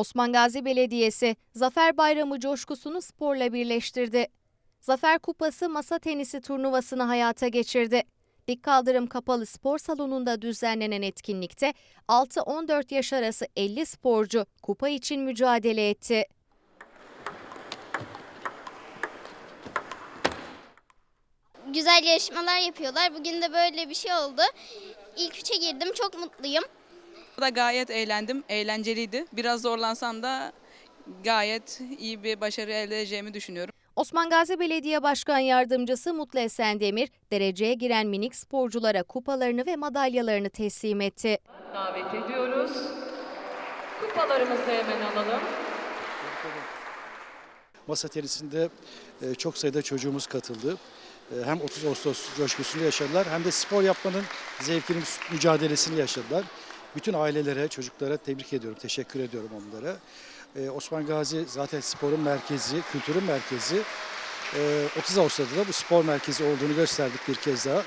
Osman Gazi Belediyesi Zafer Bayramı coşkusunu sporla birleştirdi. Zafer Kupası masa tenisi turnuvasını hayata geçirdi. Dik Kaldırım Kapalı Spor Salonu'nda düzenlenen etkinlikte 6-14 yaş arası 50 sporcu kupa için mücadele etti. güzel yarışmalar yapıyorlar. Bugün de böyle bir şey oldu. İlk üçe girdim. Çok mutluyum. Da gayet eğlendim, eğlenceliydi. Biraz zorlansam da gayet iyi bir başarı elde edeceğimi düşünüyorum. Osman Gazi Belediye Başkan Yardımcısı Mutlu Esendemir, dereceye giren minik sporculara kupalarını ve madalyalarını teslim etti. davet ediyoruz. Kupalarımızı hemen alalım. Masa tenisinde e, çok sayıda çocuğumuz katıldı. E, Hem 30 Ağustos coşkusunu yaşadılar hem de spor yapmanın zevkini, mücadelesini yaşadılar. Bütün ailelere, çocuklara tebrik ediyorum, teşekkür ediyorum onlara. E, Osman Gazi zaten sporun merkezi, kültürün merkezi. E, 30 Ağustos'ta da bu spor merkezi olduğunu gösterdik bir kez daha.